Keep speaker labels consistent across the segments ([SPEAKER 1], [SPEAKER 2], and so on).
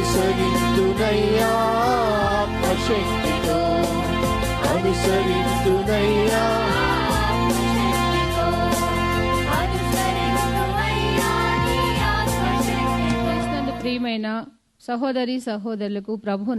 [SPEAKER 1] అనుసరించునయ్యా ఆత్మశక్తితో అనుసరించునయ్యా
[SPEAKER 2] ప్రియమైన సహోదరి సహోదరులకు ప్రభు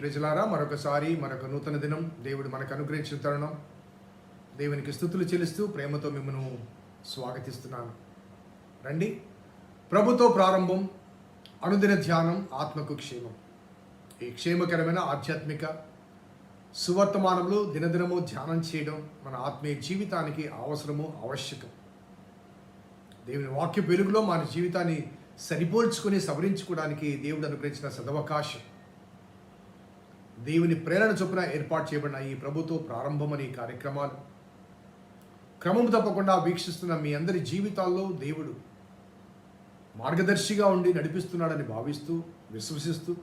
[SPEAKER 3] ప్రజలారా మరొకసారి మరొక నూతన దినం దేవుడు మనకు అనుగ్రహించిన తరుణం. దేవునికి స్థుతులు చెల్లిస్తూ ప్రేమతో మిమ్మను స్వాగతిస్తున్నాను. రండి. ప్రభుతో ప్రారంభం అనుదిన ధ్యానం ఆత్మకు క్షేమం. ఈ క్షేమకరమైన ఆధ్యాత్మిక సువర్తమానంలో దినదినము ధ్యానం చేయడం మన ఆత్మీయ జీవితానికి అవసరము ఆవశ్యకం. దేవుని వాక్య వెలుగులో మన జీవితాన్ని సరిపోల్చుకొని సవరించుకోవడానికి దేవుడు అనుగ్రహించిన సదవకాశం. దేవుని ప్రేరణ చొప్పున ఏర్పాటు చేయబడిన ఈ ప్రభుత్వ ప్రారంభమని కార్యక్రమాలు. క్రమం తప్పకుండా వీక్షిస్తున్న మీ అందరి జీవితాల్లో దేవుడు మార్గదర్శిగా ఉండి నడిపిస్తున్నాడని భావిస్తూ విశ్వసిస్తూ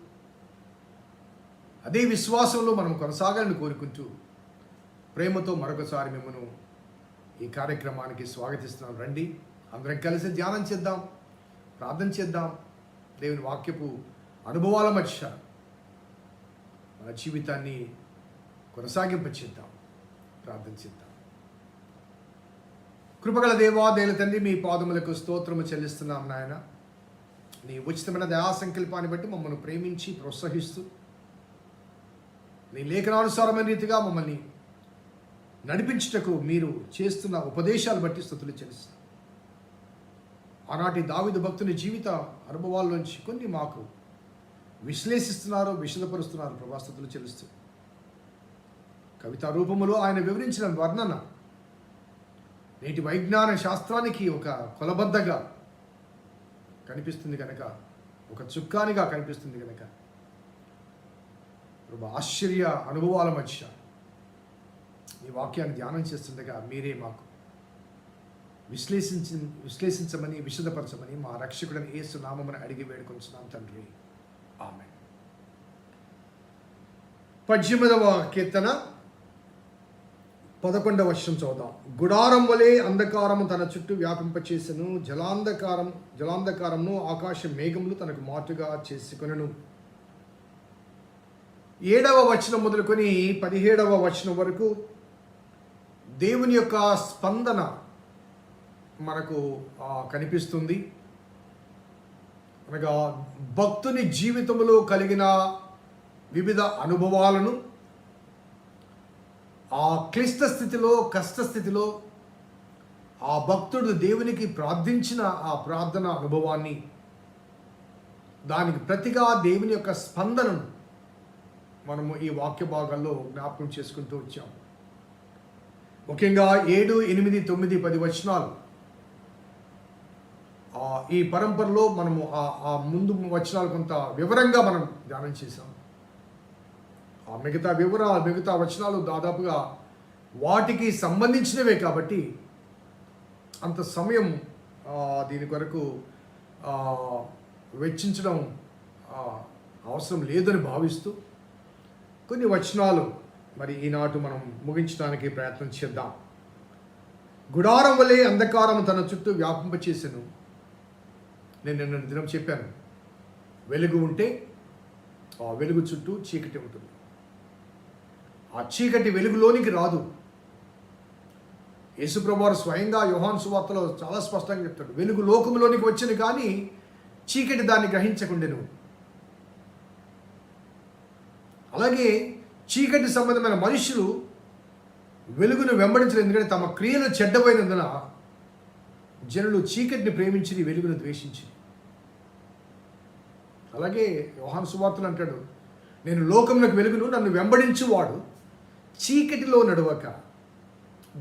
[SPEAKER 3] అదే విశ్వాసంలో మనం కొనసాగాలని కోరుకుంటూ ప్రేమతో మరొకసారి మిమ్మను ఈ కార్యక్రమానికి స్వాగతిస్తున్నాం. రండి అందరం కలిసి ధ్యానం చేద్దాం ప్రార్థన చేద్దాం. దేవుని వాక్యపు అనుభవాల మధ్య మన జీవితాన్ని కొనసాగింపచేద్దాం ప్రార్థన చేద్దాం. కృపగల దేవా దేల తండ్రి మీ పాదములకు స్తోత్రము చెల్లిస్తున్నాం నాయన. నీ ఉచితమైన దయా సంకల్పాన్ని బట్టి మమ్మల్ని ప్రేమించి ప్రోత్సహిస్తూ నీ లేఖనానుసారమైన రీతిగా మమ్మల్ని నడిపించుటకు మీరు చేస్తున్న ఉపదేశాలు బట్టి స్థుతులు చెల్లిస్తాం ఆనాటి దావిద భక్తుని జీవిత అనుభవాల్లోంచి కొన్ని మాకు విశ్లేషిస్తున్నారు విశదపరుస్తున్నారు ప్రభాస్తుతులు చెల్లిస్తూ. కవితా రూపములో ఆయన వివరించిన వర్ణన. నేటి వైజ్ఞాన శాస్త్రానికి ఒక కొలబద్దగా కనిపిస్తుంది కనుక ఒక చుక్కానిగా కనిపిస్తుంది కనుక ప్రభు ఆశ్చర్య అనుభవాల మధ్య ఈ వాక్యాన్ని ధ్యానం చేస్తుండగా మీరే మాకు విశ్లేషించి విశ్లేషించమని విశదపరచమని మా రక్షకుడని ఏసు నామమని అడిగి వేడుకొంచున్నాం తండ్రి. ఆమె పద్దెనిమిదవ కీర్తన పదకొండవ వర్షం చదువుదాం. గుడారం వలె అంధకారము తన చుట్టూ వ్యాపింపచేసెను. జలాంధకారం జలాంధకారంను ఆకాశ మేఘములు తనకు మాటుగా చేసుకొనెను. ఏడవ వచనం మొదలుకొని పదిహేడవ వచనం వరకు దేవుని యొక్క స్పందన మనకు కనిపిస్తుంది. అనగా భక్తుని జీవితంలో కలిగిన వివిధ అనుభవాలను ఆ క్లిష్ట స్థితిలో కష్ట స్థితిలో ఆ భక్తుడు దేవునికి ప్రార్థించిన ఆ ప్రార్థన అనుభవాన్ని దానికి ప్రతిగా దేవుని యొక్క స్పందనను మనము ఈ వాక్య భాగాల్లో జ్ఞాపకం చేసుకుంటూ వచ్చాం ముఖ్యంగా ఏడు ఎనిమిది తొమ్మిది పది వచనాలు ఈ పరంపరలో మనము ఆ ముందు వచనాలు కొంత వివరంగా మనం ధ్యానం చేశాం. ఆ మిగతా వివరాలు మిగతా వచనాలు దాదాపుగా వాటికి సంబంధించినవే కాబట్టి అంత సమయం దీని కొరకు వెచ్చించడం అవసరం లేదని భావిస్తూ కొన్ని వచనాలు మరి ఈనాటు మనం ముగించడానికి ప్రయత్నం చేద్దాం. గుడారం వలె అంధకారం తన చుట్టూ వ్యాపింపచేసెను. నేను నిన్న దినం చెప్పాను. వెలుగు ఉంటే ఆ వెలుగు చుట్టూ చీకటి ఉంటుంది. ఆ చీకటి వెలుగులోనికి రాదు. యేసుప్రభువారు స్వయంగా యోహాన్ సువార్తలో చాలా స్పష్టంగా చెప్తాడు. వెలుగు లోకంలోనికి వచ్చింది కానీ చీకటి దాన్ని గ్రహించకుండెను. అలాగే చీకటి సంబంధమైన మనుషులు వెలుగును వెంబడించలేదు. ఎందుకంటే తమ క్రియలు చెడ్డపోయినందున జనులు చీకటిని ప్రేమించి వెలుగును ద్వేషించి అలాగే యోహాను సువార్తలు అంటాడు నేను లోకంలోకి వెలుగును నన్ను వెంబడించువాడు. చీకటిలో నడవక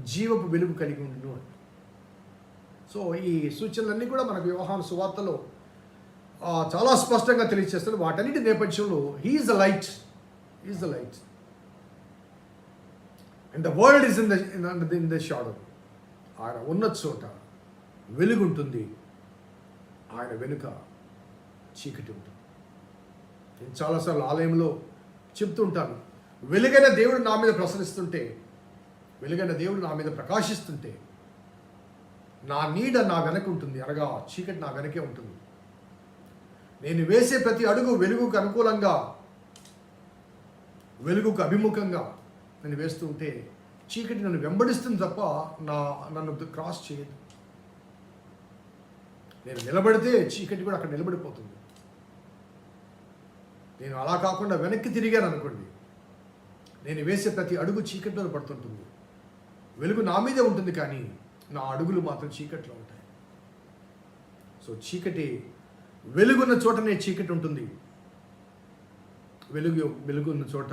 [SPEAKER 3] జీవపు వెలుగు కలిగి ఉండును. అని సో ఈ సూచనలన్నీ కూడా మనకు వ్యవహార సువార్తలో చాలా స్పష్టంగా తెలియజేస్తారు వాటన్నిటి నేపథ్యంలో he is the light is the light and the world is in the in the shadow ఆయన ఉన్న చోట వెలుగుంటుంది. ఆయన వెనుక చీకటి ఉంటుంది. నేను చాలాసార్లు ఆలయంలో చెప్తుంటాను వెలుగైన దేవుడు నా మీద ప్రసరిస్తుంటే వెలుగైన దేవుడు నా మీద ప్రకాశిస్తుంటే నా నీడ నా వెనక ఉంటుంది. అనగా చీకటి నా వెనకే ఉంటుంది. నేను వేసే ప్రతి అడుగు వెలుగుకు అనుకూలంగా వెలుగుకు అభిముఖంగా నేను వేస్తూ ఉంటే చీకటి నన్ను వెంబడిస్తుంది తప్ప నా నన్ను క్రాస్ చేయదు. నేను నిలబడితే చీకటి కూడా అక్కడ నిలబడిపోతుంది. నేను అలా కాకుండా వెనక్కి తిరిగాను అనుకోండి. నేను వేసే ప్రతి అడుగు చీకట్లో పడుతుంటుంది. వెలుగు నా మీదే ఉంటుంది కానీ నా అడుగులు మాత్రం చీకట్లో ఉంటాయి. సో చీకటి వెలుగున్న చోటనే చీకటి ఉంటుంది. వెలుగు వెలుగున్న చోట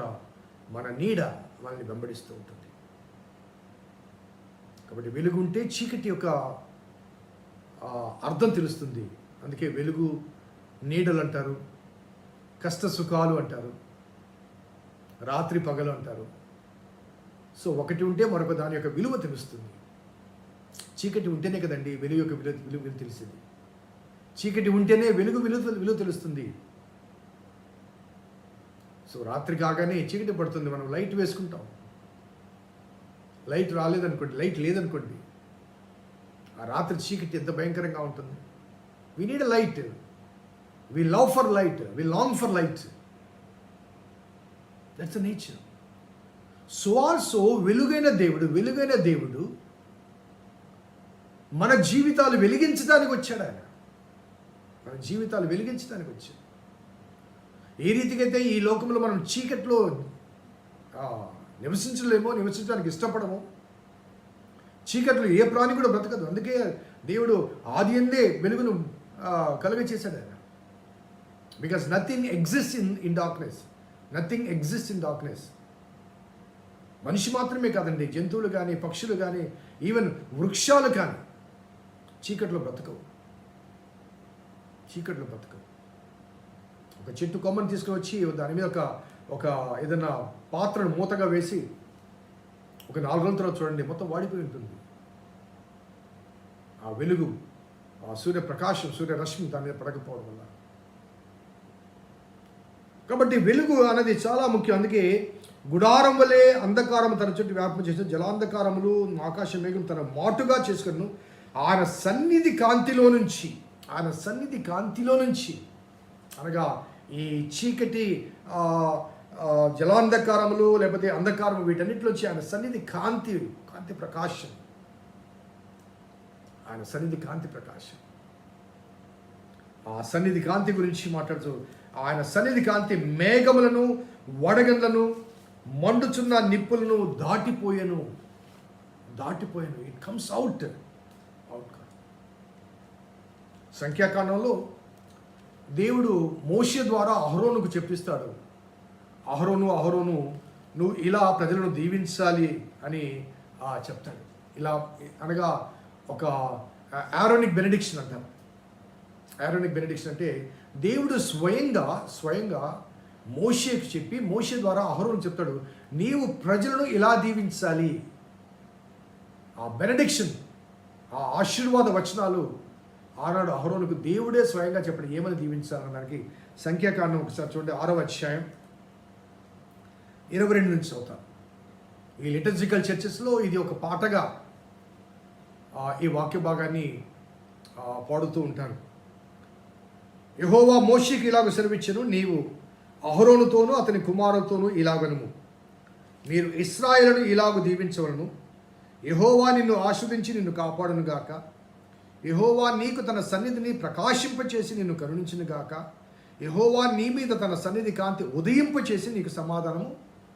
[SPEAKER 3] మన నీడ మనల్ని వెంబడిస్తూ ఉంటుంది. కాబట్టి వెలుగుంటే చీకటి యొక్క అర్థం తెలుస్తుంది. అందుకే వెలుగు నీడలు అంటారు కష్ట సుఖాలు అంటారు రాత్రి పగలు అంటారు. సో ఒకటి ఉంటే మరొక దాని యొక్క విలువ తెలుస్తుంది. చీకటి ఉంటేనే కదండి వెలుగు యొక్క విలువ విలువ తెలిసింది. చీకటి ఉంటేనే వెలుగు విలువ విలువ తెలుస్తుంది. సో రాత్రి కాగానే చీకటి పడుతుంది మనం లైట్ వేసుకుంటాం. లైట్ రాలేదనుకోండి లైట్ లేదనుకోండి ఆ రాత్రి చీకటి ఎంత భయంకరంగా ఉంటుంది. We need light we love for light we long for light that's a nature so also వెలుగైన దేవుడు వెలుగైన దేవుడు మన జీవితాలు వెలిగించడానికి వచ్చాడు ఆయన. మన జీవితాలు వెలిగించడానికి వచ్చాడు. ఏ రీతికైతే ఈ లోకంలో మనం చీకట్లో నివసించలేమో నివసించడానికి ఇష్టపడము చీకట్లో ఏ ప్రాణి కూడా బ్రతకదు. అందుకే దేవుడు ఆది ఎందే వెలుగును కలుగ చేశాడు ఆయన. Because nothing exist in in darkness nothing exist in darkness మనిషి మాత్రమే కాదండి. జంతువులు కానీ పక్షులు కానీ ఈవెన్ వృక్షాలు కానీ చీకట్లో బ్రతకవు. చీకట్లో బ్రతకవు. ఒక చెట్టు కొమ్మని తీసుకుని వచ్చి దాని మీద ఒక ఒక ఏదైనా పాత్రను మూతగా వేసి ఒక నాలుగు రోజుల తర్వాత చూడండి మొత్తం వాడిపోయి ఉంటుంది. ఆ వెలుగు ఆ సూర్యప్రకాశం సూర్యరశ్మి దాని మీద పడకపోవడం వల్ల. కాబట్టి వెలుగు అనేది చాలా ముఖ్యం. అందుకే గుడారం వలె అంధకారం తన చుట్టూ వ్యాపం చేసిన జలాంధకారములు ఆకాశ మేఘం తన మాటుగా చేసుకును. ఆయన సన్నిధి కాంతిలో నుంచి ఆయన సన్నిధి కాంతిలో నుంచి అనగా ఈ చీకటి జలాంధకారములు లేకపోతే అంధకారము వీటన్నిటిలోంచి ఆయన సన్నిధి కాంతి కాంతి ప్రకాశం. ఆయన సన్నిధి కాంతి ప్రకాశం. ఆ సన్నిధి కాంతి గురించి మాట్లాడుతూ ఆయన సన్నిధి కాంతి మేఘములను వడగండ్లను మండుచున్న నిప్పులను దాటిపోయాను. దాటిపోయాను. ఇట్ కమ్స్ అవుట్ అవుట్ సంఖ్యాకాండంలో దేవుడు మోష ద్వారా అహరోనుకు చెప్పిస్తాడు. అహరోను అహరోను నువ్వు ఇలా ప్రజలను దీవించాలి అని చెప్తాడు. ఇలా అనగా ఒక ఆరోనిక్ బెనడిక్షన్ అంటారు. ఆరోనిక్ బెనడిక్షన్ అంటే దేవుడు స్వయంగా స్వయంగా మోషేకు చెప్పి మోషే ద్వారా అహరోను చెప్తాడు నీవు ప్రజలను ఇలా దీవించాలి. ఆ బెనడిక్షన్ ఆ ఆశీర్వాద వచనాలు ఆనాడు అహరోనుకు దేవుడే స్వయంగా చెప్పడం ఏమని దీవించాలన్నానికి సంఖ్యాకాండం ఒకసారి చూడండి ఆరో అధ్యాయం. ఇరవై రెండు నుంచి చదువుతాను ఈ లిటర్జికల్ చర్చెస్లో ఇది ఒక పాటగా ఈ వాక్య భాగాన్ని పాడుతూ ఉంటారు. యహోవా మోషికి ఇలాగ సెలవిచ్చను నీవు అహరోనుతోనూ అతని కుమారులతోనూ ఇలాగనుము. మీరు ఇస్రాయేలును ఇలాగ దీవించవలను. యహోవా నిన్ను ఆస్వాదించి నిన్ను కాపాడును గాక. యహోవా నీకు తన సన్నిధిని ప్రకాశింపచేసి నిన్ను కరుణించును గాక. యహోవా నీ మీద తన సన్నిధి కాంతి ఉదయింపచేసి నీకు సమాధానము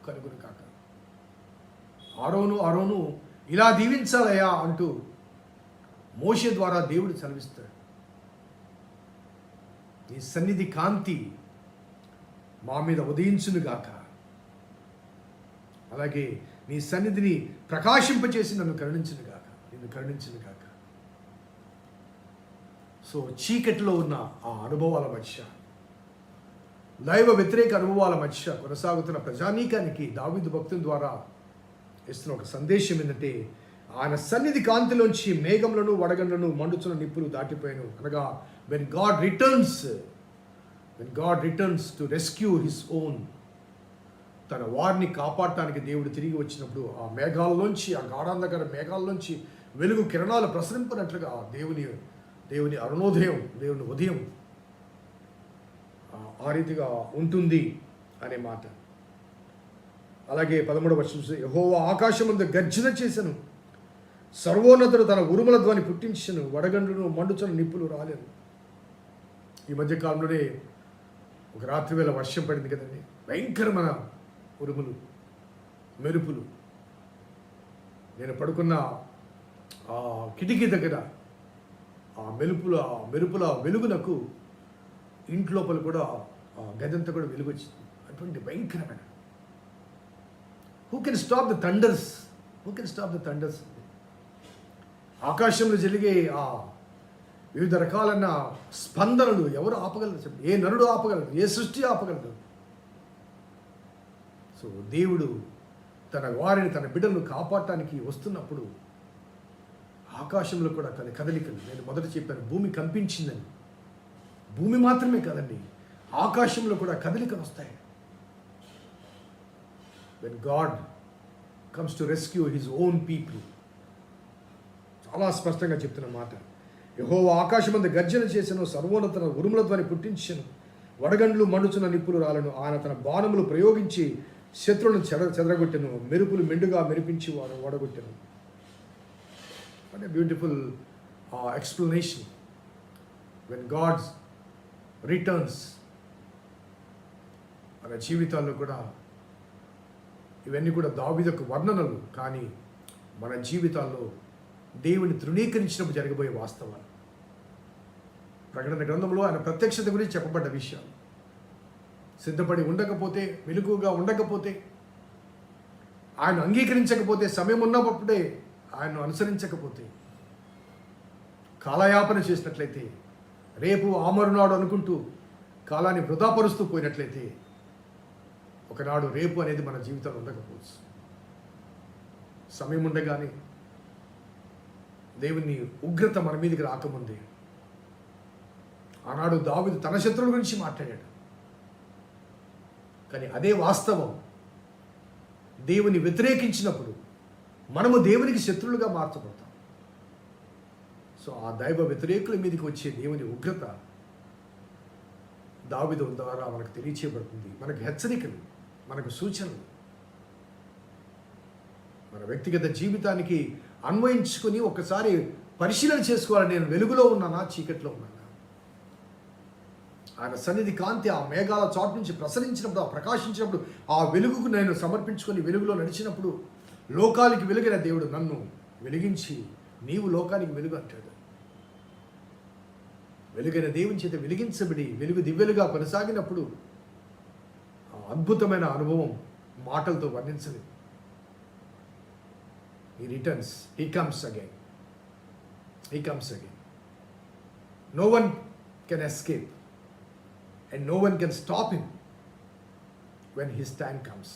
[SPEAKER 3] కలుగును కాక ఆరోను ఆరోను ఇలా దీవించాలయ్యా అంటూ మోషే ద్వారా దేవుడు చదివిస్తాడు నీ సన్నిధి కాంతి మా మీద ఉదయించునుగాక అలాగే నీ సన్నిధిని ప్రకాశింపచేసి నన్ను కరుణించునుగాక నిన్ను కరుణించునుగాక సో చీకటిలో ఉన్న ఆ అనుభవాల మధ్య దైవ వ్యతిరేక అనుభవాల మధ్య కొనసాగుతున్న ప్రజానీకానికి దావిదు భక్తుల ద్వారా ఇస్తున్న ఒక సందేశం ఏంటంటే ఆయన సన్నిధి కాంతిలోంచి మేఘములను వడగండ్లను మండుచున్న నిప్పులు దాటిపోయాను. అనగా when God returns when God returns to rescue his own తన వారిని కాపాడటానికి దేవుడు తిరిగి వచ్చినప్పుడు ఆ మేఘాల్లోంచి ఆ గాఢాంధకర మేఘాల్లోంచి వెలుగు కిరణాలు ప్రసరింపనట్లుగా దేవుని దేవుని అరుణోదయం దేవుని ఉదయం ఆ- రీతిగా ఉంటుంది అనే మాట. అలాగే పదమూడవ వర్షం యహోవా ఆకాశమందు గర్జన చేశాను సర్వోన్నతుడు తన ఉరుముల ధ్వని పుట్టించను వడగండ్లను మండుచను నిప్పులు రాలేను. ఈ మధ్య కాలంలోనే ఒక రాత్రి వేళ వర్షం పడింది కదండి. భయంకరమైన ఉరుములు మెరుపులు. నేను పడుకున్న ఆ కిటికీ దగ్గర ఆ మెరుపుల ఆ మెరుపుల వెలుగునకు ఇంట్లోపల కూడా గదంతా కూడా వెలుగు వచ్చింది అటువంటి భయంకరమైన. Who can stop the thunders who can stop the thunders ఆకాశంలో జరిగే ఆ వివిధ రకాలైన స్పందనలు ఎవరు ఆపగలరు చెప్పండి? ఏ నరుడు ఆపగలరు ఏ సృష్టి ఆపగలరు సో దేవుడు తన వారిని తన బిడ్డలను కాపాడటానికి వస్తున్నప్పుడు ఆకాశంలో కూడా కదలికలు. నేను మొదట చెప్పాను భూమి కంపించిందని. భూమి మాత్రమే కదండి ఆకాశంలో కూడా కదలికలు వస్తాయి. When God comes to rescue his own people చాలా స్పష్టంగా చెప్తున్న మాట. యహో ఆకాశమంత గర్జన చేసిన సర్వోన్నతన ఉరుముల ధ్వని పుట్టించను వడగండ్లు మండుచున్న నిప్పులు రాలను ఆయన తన బాణములు ప్రయోగించి శత్రువులను చెద చెదరగొట్టెను మెరుపులు మెండుగా మెరిపించి వాడు ఓడగొట్టెను. అంటే beautiful explanation when God's returns మన జీవితాల్లో కూడా ఇవన్నీ కూడా దావిదకు వర్ణనలు కానీ మన జీవితాల్లో దేవుని తృణీకరించినప్పుడు జరగబోయే వాస్తవాలు. ప్రకటన గ్రంథంలో ఆయన ప్రత్యక్షత గురించి చెప్పబడ్డ విషయాలు. సిద్ధపడి ఉండకపోతే వెలుగుగా ఉండకపోతే ఆయన అంగీకరించకపోతే సమయం ఉన్నప్పుడే ఆయన అనుసరించకపోతే కాలయాపన చేసినట్లయితే రేపు ఆమరునాడు అనుకుంటూ కాలాన్ని వృధాపరుస్తూ పోయినట్లయితే ఒకనాడు రేపు అనేది మన జీవితంలో ఉండకపోవచ్చు. సమయం ఉండగానే దేవుని ఉగ్రత మన మీదకి రాకముందే ఆనాడు దావిదు తన శత్రువుల గురించి మాట్లాడాడు. కానీ అదే వాస్తవం. దేవుని వ్యతిరేకించినప్పుడు మనము దేవునికి శత్రువులుగా మార్చబడతాం. సో ఆ దైవ వ్యతిరేకుల మీదకి వచ్చే దేవుని ఉగ్రత దావిదు ద్వారా మనకు తెలియచేయబడుతుంది. మనకు హెచ్చరికలు మనకు సూచనలు. మన వ్యక్తిగత జీవితానికి అన్వయించుకొని ఒకసారి పరిశీలన చేసుకోవాలి నేను వెలుగులో ఉన్నానా చీకట్లో ఉన్నానా. ఆయన సన్నిధి కాంతి ఆ మేఘాల చాటు నుంచి ప్రసరించినప్పుడు ఆ ప్రకాశించినప్పుడు ఆ వెలుగుకు నేను సమర్పించుకొని వెలుగులో నడిచినప్పుడు లోకానికి వెలుగైన దేవుడు నన్ను వెలిగించి నీవు లోకానికి వెలుగు అంటాడు. వెలుగైన దేవుని చేత వెలిగించబడి వెలుగు దివ్యలుగా కొనసాగినప్పుడు ఆ అద్భుతమైన అనుభవం మాటలతో వర్ణించలేదు he returns he comes again he comes again no one can escape and no one can stop him when his time comes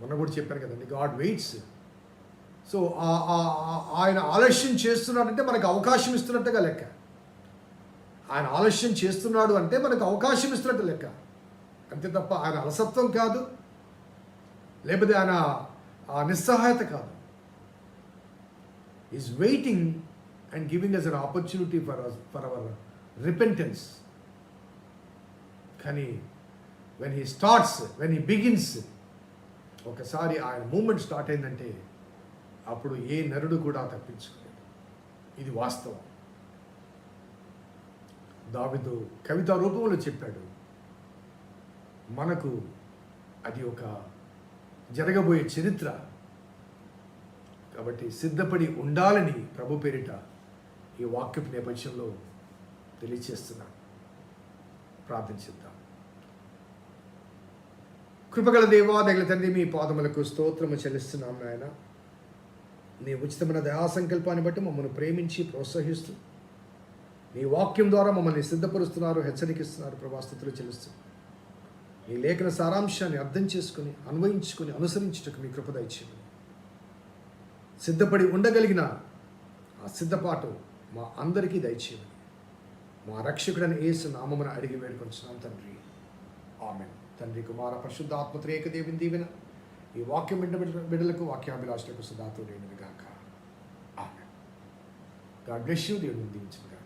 [SPEAKER 3] మొన్న కూడా చెప్పాను కదండి గాడ్ వెయిట్స్ సో ఆయన ఆలస్యం చేస్తున్నాడంటే మనకు అవకాశం ఇస్తున్నట్టుగా లెక్క. ఆయన ఆలస్యం చేస్తున్నాడు అంటే మనకు అవకాశం ఇస్తున్నట్టు లెక్క. అంతే తప్ప ఆయన అలసత్వం కాదు. లేకపోతే ఆయన ఆ నిస్సహాయత కాదు. Is waiting and giving us an opportunity for for our repentance కానీ when he starts when he begins ఒకసారి ఆయన మూమెంట్ స్టార్ట్ అయిందంటే అప్పుడు ఏ నరుడు కూడా తప్పించుకోలేదు. ఇది వాస్తవం. దావిదు కవితా రూపంలో చెప్పాడు మనకు అది ఒక జరగబోయే చరిత్ర. కాబట్టి సిద్ధపడి ఉండాలని ప్రభు పేరిట ఈ వాక్యపు నేపథ్యంలో తెలియచేస్తున్నాను ప్రార్థించిద్దాం కృపగల దేవా దగ్గర తండ్రి మీ పాదములకు స్తోత్రము చెల్లిస్తున్నాం నాయన. నీ ఉచితమైన దయా సంకల్పాన్ని బట్టి మమ్మల్ని ప్రేమించి ప్రోత్సహిస్తూ నీ వాక్యం ద్వారా మమ్మల్ని సిద్ధపరుస్తున్నారు హెచ్చరికిస్తున్నారు ప్రభాస్తుతులు చెల్లిస్తూ. ఈ లేఖన సారాంశాన్ని అర్థం చేసుకుని అన్వయించుకుని అనుసరించుటకు మీ కృపద ఇచ్చింది సిద్ధపడి ఉండగలిగిన ఆ సిద్ధపాటు మా అందరికీ దయచేయమని. మా రక్షకుడని ఏసు నామమున అడిగి వేడుకొంచున్నాం తండ్రి. ఆమె తండ్రి కుమార పరిశుద్ధ ఆత్మత్రేక దేవిని. దీవెన ఈ వాక్యం బిడ్డ బిడ్డలకు వాక్యాభిలాషులకు సుధాతుడైనది గాక. ఆమెన్. గాడ్ బ్లెస్ యూ దేవుని దీవించిన